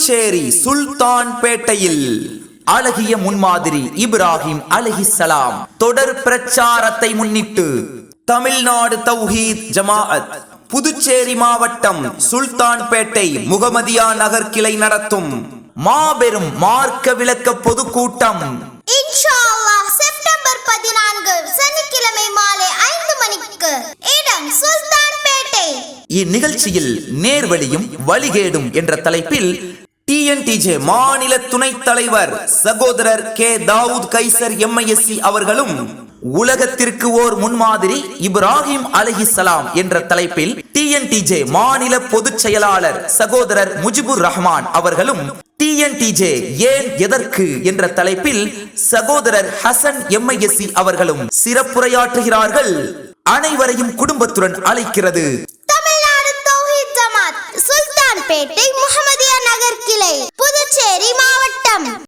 புதுச்சேரி சுல்தான் பேட்டையில் அழகிய முன்மாதிரி இப்ராஹிம் அலஹிசலாம் தொடர் பிரச்சாரத்தை முன்னிட்டு தமிழ்நாடு தௌஹீத் ஜமாஅத் புதுச்சேரி மாவட்டம் சுல்தான்பேட்டை முகமதியா நகர் கிளை நடத்தும் மாபெரும் மார்க்க விளக்க பொதுக்கூட்டம். செப்டம்பர் பதினான்கு சனிக்கிழமை மாலை ஐந்து மணிக்கு இடம் சுல்தான்பேட்டை. இந்நிகழ்ச்சியில் நேர்வழியும் வழிகேடும் என்ற தலைப்பில் டிஎன்டிஜே மாநில துணைத் தலைவர் சகோதரர் கே. தாவூத் கைசர் எம்ஐஎஸ்சி அவர்களும் உலகத்திற்கு ஓர் முன்மாதிரி இப்ராஹிம் அலஹிசலாம் என்ற தலைப்பில் டிஎன்டிஜே மாநில பொதுச் செயலாளர் சகோதரர் முஜிபுர் ரஹ்மான் அவர்களும் டிஎன்டிஜே ஏன் எதற்கு என்ற தலைப்பில் சகோதரர் ஹசன் எம்ஐஎஸ்சி அவர்களும் சிறப்புரையாற்றுகிறார்கள். அனைவரையும் குடும்பத்துடன் அழைக்கிறது. தமிழ்நாடு ಜಿಲ್ಲೆ